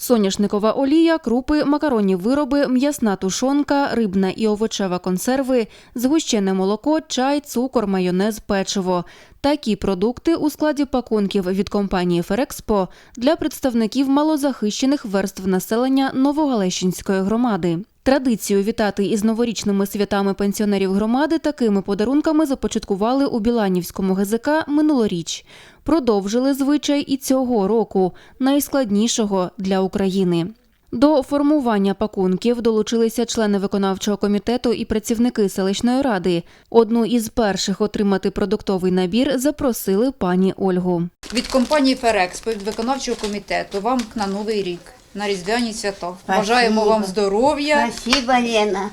соняшникова олія, крупи, макаронні вироби, м'ясна тушонка, рибна і овочева консерви, згущене молоко, чай, цукор, майонез, печиво. Такі продукти у складі пакунків від компанії Ферекспо для представників малозахищених верств населення Новогалещинської громади. Традицію вітати із новорічними святами пенсіонерів громади такими подарунками започаткували у Біланівському ГЗК минулоріч. Продовжили звичай і цього року, найскладнішого для України. До формування пакунків долучилися члени виконавчого комітету і працівники селищної ради. Одну із перших отримати продуктовий набір запросили пані Ольгу. Від компанії Ферекспо, від виконавчого комітету, вам на Новий рік, на Різдвяні свята. Бажаємо вам здоров'я Спасибо, Лена.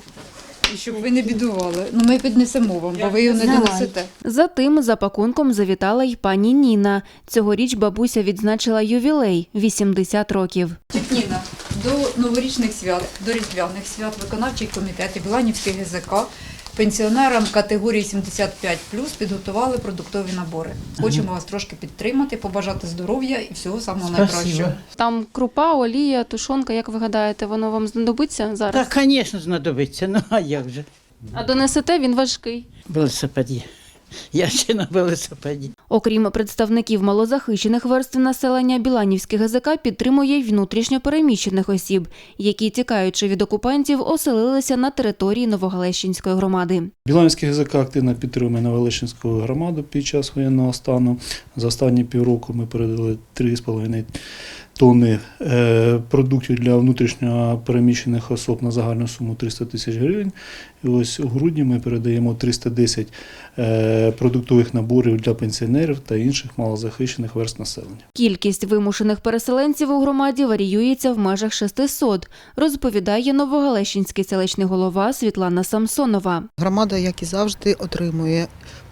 і щоб ви не бідували. Ну, ми піднесемо вам, бо ви його не Давай. донесете. Затим за пакунком завітала й пані Ніна. Цьогоріч бабуся відзначила ювілей 80 років. Ніна, до новорічних свят, до різдвяних свят, виконавчий комітет і Біланівський ГЗК пенсіонерам категорії 75 підготували продуктові набори. Хочемо вас трошки підтримати, побажати здоров'я і всього самого найкращого. Там крупа, олія, тушонка. Як ви гадаєте, воно вам знадобиться зараз? Так, звісно, знадобиться. Ну а як же? А донесете він важкий. Велосипеді. Я ще на велосипеді. Окрім представників малозахищених верств населення, Біланівський ГЗК підтримує й внутрішньо переміщених осіб, які, тікаючи від окупантів, оселилися на території Новогалещинської громади. Біланський ГЗК активно підтримує Новолещинську громаду під час воєнного стану. За останні півроку ми передали 3,5 тонни е, продуктів для внутрішньо переміщених особ на загальну суму 300 тисяч гривень. І ось у грудні ми передаємо 310 е, продуктових наборів для пенсіонерів та інших малозахищених верст населення. Кількість вимушених переселенців у громаді варіюється в межах 600, розповідає Новогалещинський селищний голова Світлана Самсонова. Громада, як і завжди, отримує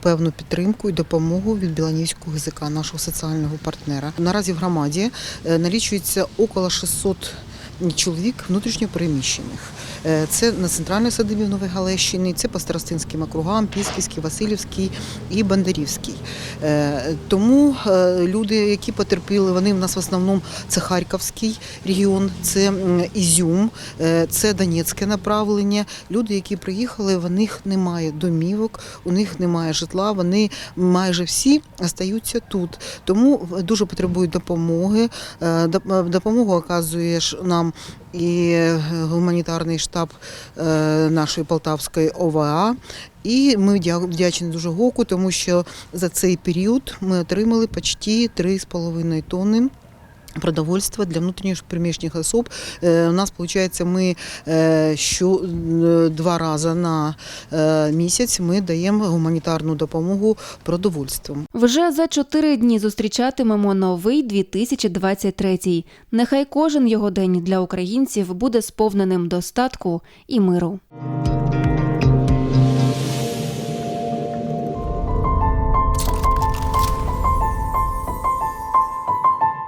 певну підтримку і допомогу від Біланівського ГЗК, нашого соціального партнера. Наразі в громаді е, налічується около 600 чоловік внутрішньо переміщених. Е, Це на центральній садибі в Новій це по Старостинським округам, Пісківський, Васильівський і Бондарівський. Е, Тому е, люди, які потерпіли, вони в нас в основному це Харківський регіон, це Ізюм, це Донецьке направлення. Люди, які приїхали, в них немає домівок, у них немає житла, вони майже всі остаються тут. Тому дуже потребують допомоги. Доп- Допомогу оказує нам і е, гуманітарний штаб е, нашої Полтавської ОВА. І ми дя- вдячні дуже ГОКу, тому що за цей період ми отримали почти 3,5 тонни. Продовольства для внутрішньо переміщених особ. Е, У нас виходить, ми е, що е, два рази на місяць ми даємо гуманітарну допомогу продовольством. Вже за чотири дні зустрічатимемо новий 2023. Нехай кожен його день для українців буде сповненим достатку і миру.